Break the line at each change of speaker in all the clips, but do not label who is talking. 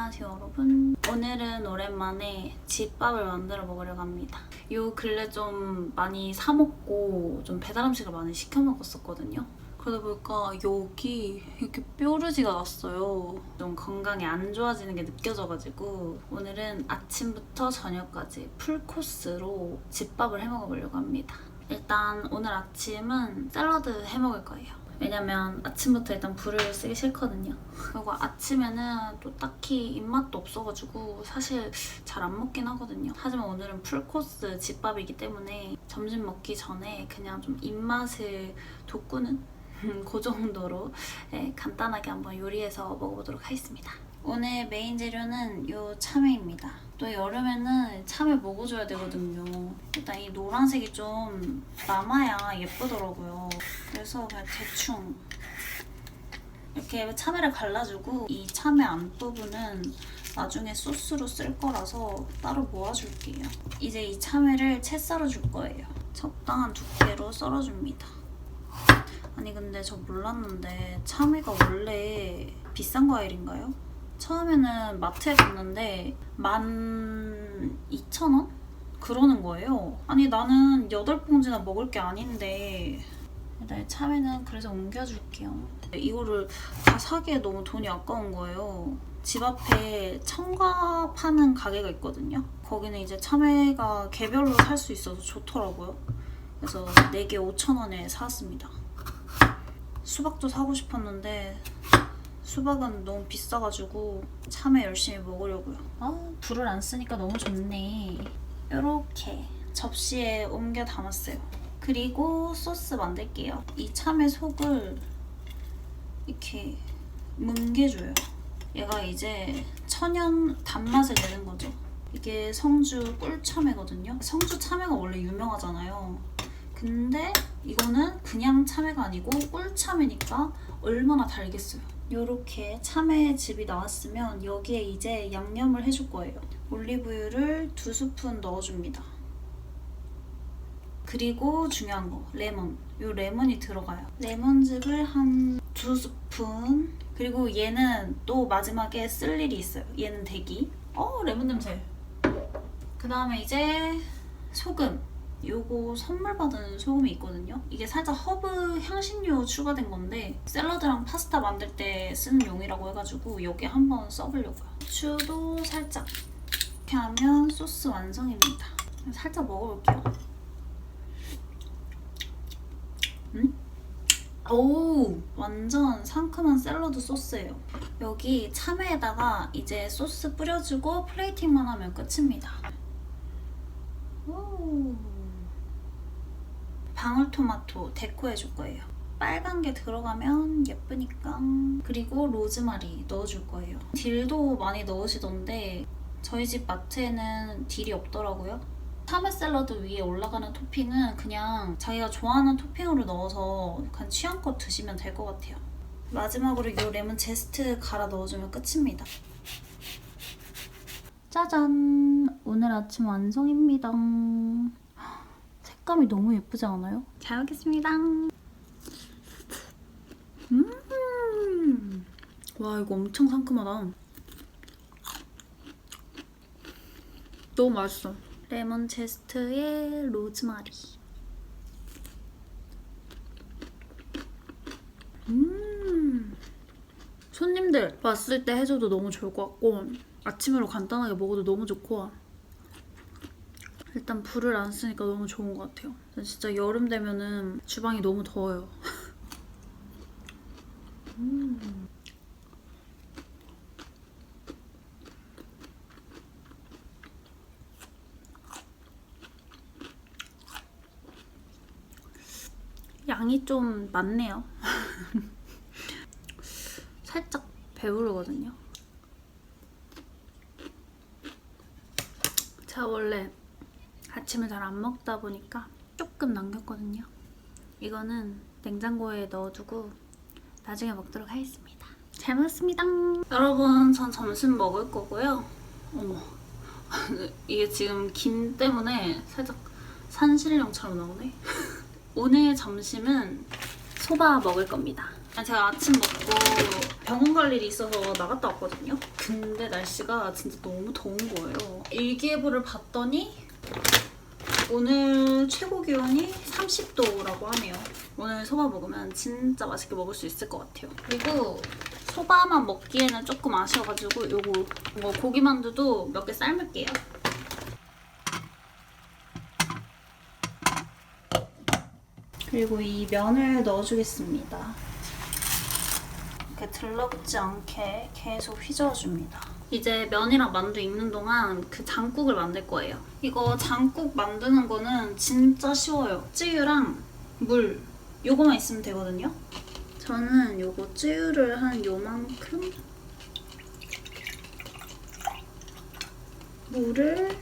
안녕하세요 여러분. 오늘은 오랜만에 집밥을 만들어 먹으려고 합니다. 요 근래 좀 많이 사 먹고 좀 배달 음식을 많이 시켜 먹었었거든요. 그러다 보니까 여기 이렇게 뾰루지가 났어요. 좀 건강이 안 좋아지는 게 느껴져가지고 오늘은 아침부터 저녁까지 풀코스로 집밥을 해 먹어보려고 합니다. 일단 오늘 아침은 샐러드 해 먹을 거예요 왜냐면 아침부터 일단 불을 쓰기 싫거든요. 그리고 아침에는 또 딱히 입맛도 없어가지고 사실 잘 안 먹긴 하거든요. 하지만 오늘은 풀코스 집밥이기 때문에 점심 먹기 전에 그냥 좀 입맛을 돋구는 그 정도로 네, 간단하게 한번 요리해서 먹어보도록 하겠습니다. 오늘 메인 재료는 요 참외입니다. 또 여름에는 참외 먹어줘야 되거든요. 일단 이 노란색이 좀 남아야 예쁘더라고요. 그래서 그냥 대충 이렇게 참외를 갈라주고 이 참외 안 부분은 나중에 소스로 쓸 거라서 따로 모아줄게요. 이제 이 참외를 채 썰어줄 거예요. 적당한 두께로 썰어줍니다. 아니 근데 저 몰랐는데 참외가 원래 비싼 과일인가요? 처음에는 마트에 갔는데 12,000원? 그러는 거예요. 아니 나는 8봉지나 먹을 게 아닌데 일단 참외는 그래서 옮겨줄게요. 이거를 다 사기에 너무 돈이 아까운 거예요. 집 앞에 청과 파는 가게가 있거든요. 거기는 이제 참외가 개별로 살 수 있어서 좋더라고요. 그래서 4개 5,000원에 사왔습니다. 수박도 사고 싶었는데 수박은 너무 비싸가지고 참외 열심히 먹으려고요. 아, 불을 안 쓰니까 너무 좋네. 이렇게 접시에 옮겨 담았어요. 그리고 소스 만들게요. 이 참외 속을 이렇게 뭉개줘요. 얘가 이제 천연 단맛을 내는 거죠. 이게 성주 꿀참외거든요. 성주 참외가 원래 유명하잖아요. 근데 이거는 그냥 참외가 아니고 꿀참외니까 얼마나 달겠어요. 이렇게 참외즙이 나왔으면 여기에 이제 양념을 해줄 거예요. 올리브유를 두 스푼 넣어줍니다. 그리고 중요한 거 레몬. 이 레몬이 들어가요. 레몬즙을 한 두 스푼. 그리고 얘는 또 마지막에 쓸 일이 있어요. 얘는 대기. 어 레몬 냄새. 그 다음에 이제 소금. 요거 선물 받은 소금이 있거든요. 이게 살짝 허브 향신료 추가된 건데 샐러드랑 파스타 만들 때 쓰는 용이라고 해가지고 여기 한번 써보려고요. 후추도 살짝. 이렇게 하면 소스 완성입니다. 살짝 먹어볼게요. 음? 오 완전 상큼한 샐러드 소스예요. 여기 참외에다가 이제 소스 뿌려주고 플레이팅만 하면 끝입니다. 오. 방울토마토 데코해 줄 거예요. 빨간 게 들어가면 예쁘니까. 그리고 로즈마리 넣어줄 거예요. 딜도 많이 넣으시던데 저희 집 마트에는 딜이 없더라고요. 참외 샐러드 위에 올라가는 토핑은 그냥 자기가 좋아하는 토핑으로 넣어서 그냥 취향껏 드시면 될 것 같아요. 마지막으로 이 레몬 제스트 갈아 넣어주면 끝입니다. 짜잔! 오늘 아침 완성입니다. 색감이 너무 예쁘지 않아요? 잘 먹겠습니다. 음! 와, 이거 엄청 상큼하다. 너무 맛있어. 레몬 제스트에 로즈마리. 음. 손님들 왔을 때 해줘도 너무 좋을 것 같고 아침으로 간단하게 먹어도 너무 좋고 일단 불을 안 쓰니까 너무 좋은 것 같아요. 진짜 여름 되면은 주방이 너무 더워요. 음. 양이 좀 많네요. 살짝 배부르거든요. 제가 원래 아침을 잘 안 먹다 보니까 조금 남겼거든요. 이거는 냉장고에 넣어두고 나중에 먹도록 하겠습니다. 잘 먹었습니다. 여러분, 전 점심 먹을 거고요. 어머, 이게 지금 김 때문에 살짝 산신령처럼 나오네. 오늘 점심은 소바 먹을 겁니다. 제가 아침 먹고 병원 갈 일이 있어서 나갔다 왔거든요. 근데 날씨가 진짜 너무 더운 거예요. 일기예보를 봤더니 오늘 최고 기온이 30도라고 하네요. 오늘 소바 먹으면 진짜 맛있게 먹을 수 있을 것 같아요. 그리고 소바만 먹기에는 조금 아쉬워가지고 요거 뭐 고기만두도 몇 개 삶을게요. 그리고 이 면을 넣어주겠습니다. 이렇게 들러붙지 않게 계속 휘저어줍니다. 이제 면이랑 만두 익는 동안 그 장국을 만들 거예요. 이거 장국 만드는 거는 진짜 쉬워요. 쯔유랑 물 요거만 있으면 되거든요. 저는 요거 쯔유를 한 요만큼 물을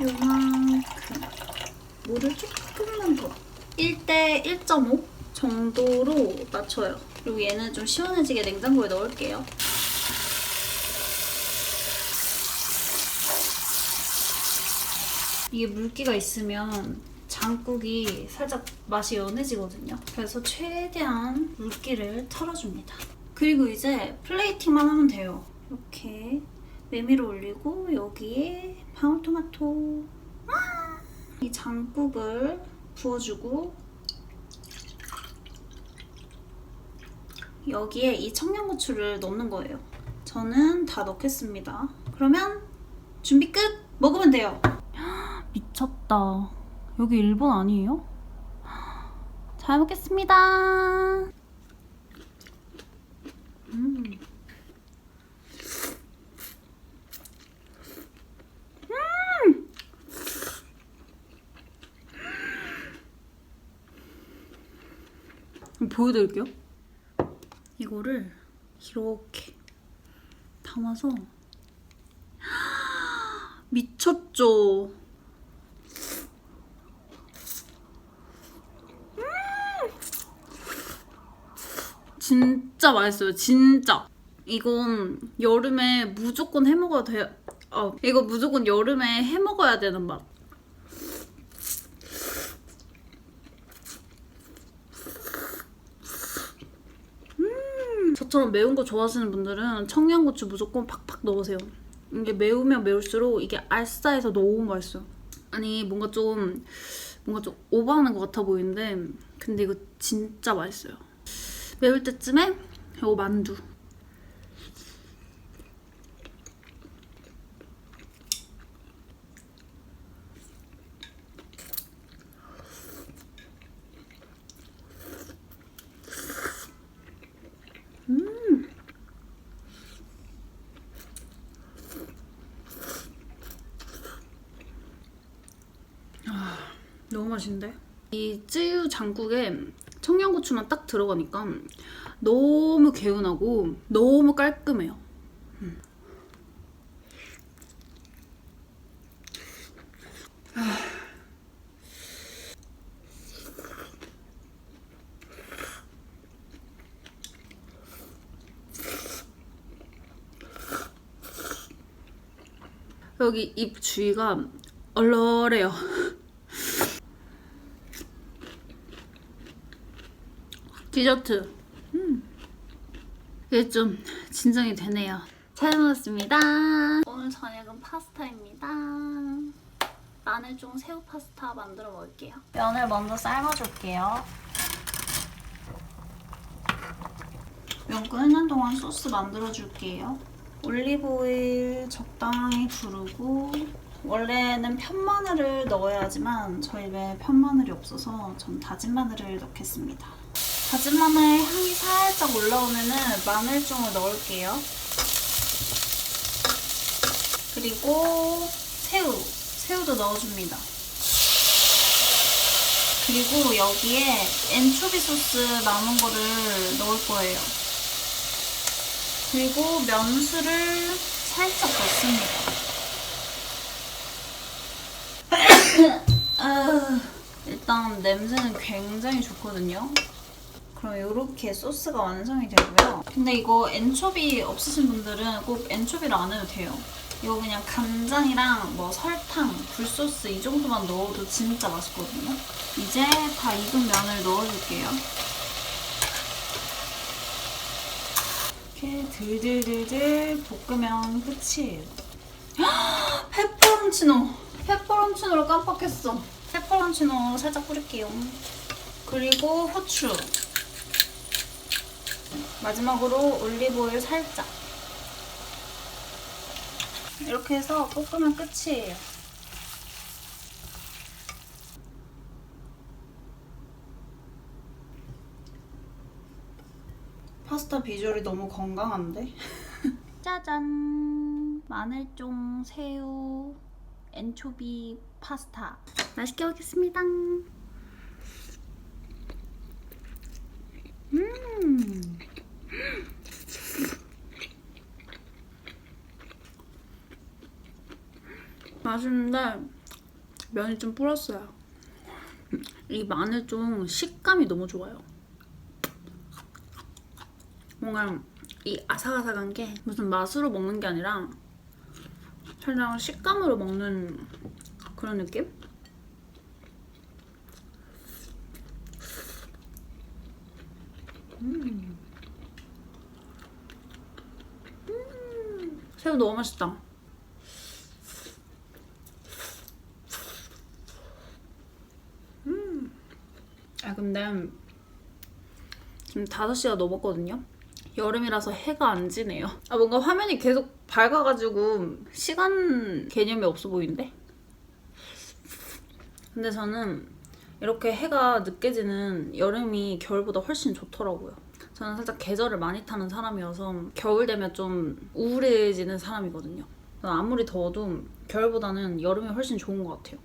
요만큼 물을 조금만 더 1대 1.5 정도로 맞춰요. 그리고 얘는 좀 시원해지게 냉장고에 넣을게요. 이게 물기가 있으면 장국이 살짝 맛이 연해지거든요. 그래서 최대한 물기를 털어줍니다. 그리고 이제 플레이팅만 하면 돼요. 이렇게 메밀을 올리고 여기에 방울토마토 아! 이 장국을 부어주고 여기에 이 청양고추를 넣는 거예요. 저는 다 넣겠습니다. 그러면 준비 끝! 먹으면 돼요. 미쳤다. 여기 일본 아니에요? 잘 먹겠습니다. 음. 음! 보여드릴게요. 이거를 이렇게 담아서 미쳤죠? 진짜 맛있어요. 진짜. 이건 여름에 무조건 해 먹어야 돼요. 어, 이거 무조건 여름에 해 먹어야 되는 맛. 음, 저처럼 매운 거 좋아하시는 분들은 청양고추 무조건 팍팍 넣으세요. 이게 매우면 매울수록 이게 알싸해서 너무 맛있어요. 아니 뭔가 좀 뭔가 좀 오버하는 것 같아 보이는데 근데 이거 진짜 맛있어요. 매울 때쯤에 요 만두. 너무 맛있는데? 이 쯔유 장국에 청양고추만 딱 들어가니까 너무 개운하고 너무 깔끔해요. 음. 아. 여기 입 주위가 얼얼해요. 디저트. 음. 이게 좀 진정이 되네요. 잘 먹었습니다. 오늘 저녁은 파스타입니다. 마늘종 새우 파스타 만들어 먹을게요. 면을 먼저 삶아줄게요. 면 끓는 동안 소스 만들어줄게요. 올리브오일 적당히 두르고 원래는 편마늘을 넣어야 하지만 저희 집에 편마늘이 없어서 전 다진 마늘을 넣겠습니다. 다진 마늘 향이 살짝 올라오면은 마늘종을 넣을게요. 그리고 새우, 새우도 넣어줍니다. 그리고 여기에 엔초비 소스 남은 거를 넣을 거예요. 그리고 면수를 살짝 넣습니다. 아, 일단 냄새는 굉장히 좋거든요. 그럼 이렇게 소스가 완성이 되고요. 근데 이거 엔초비 없으신 분들은 꼭 엔초비를 안 해도 돼요. 이거 그냥 간장이랑 뭐 설탕, 굴소스 이 정도만 넣어도 진짜 맛있거든요. 이제 다 익은 면을 넣어줄게요. 이렇게 들들들들 볶으면 끝이에요. 페퍼론치노! 페퍼론치노를 깜빡했어. 페퍼론치노 살짝 뿌릴게요. 그리고 후추. 마지막으로 올리브오일 살짝. 이렇게 해서 볶으면 끝이에요. 파스타 비주얼이 너무 건강한데? 짜잔! 마늘종, 새우, 엔초비 파스타. 맛있게 먹겠습니다. 음! 맛있는데 면이 좀 불었어요. 이 마늘종 식감이 너무 좋아요. 뭔가 이 아삭아삭한 게 무슨 맛으로 먹는 게 아니라 그냥 식감으로 먹는 그런 느낌? 음. 음. 새우 너무 맛있다. 음. 아 근데 지금 5시가 넘었거든요. 여름이라서 해가 안 지네요. 아 뭔가 화면이 계속 밝아가지고 시간 개념이 없어 보이는데? 근데 저는 이렇게 해가 늦게 지는 여름이 겨울보다 훨씬 좋더라고요. 저는 살짝 계절을 많이 타는 사람이어서 겨울 되면 좀 우울해지는 사람이거든요. 아무리 더워도 겨울보다는 여름이 훨씬 좋은 것 같아요.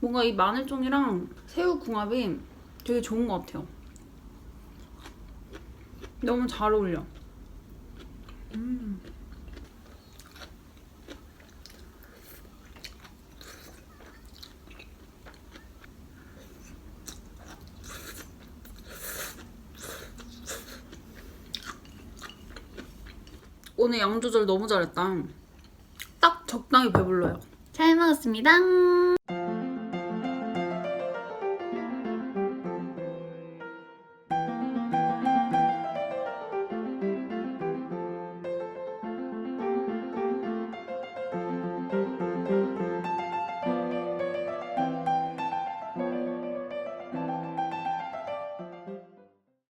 뭔가 이 마늘종이랑 새우 궁합이 되게 좋은 것 같아요. 너무 잘 어울려. 음. 오늘 양 조절 너무 잘했다. 딱 적당히 배불러요. 잘 먹었습니다.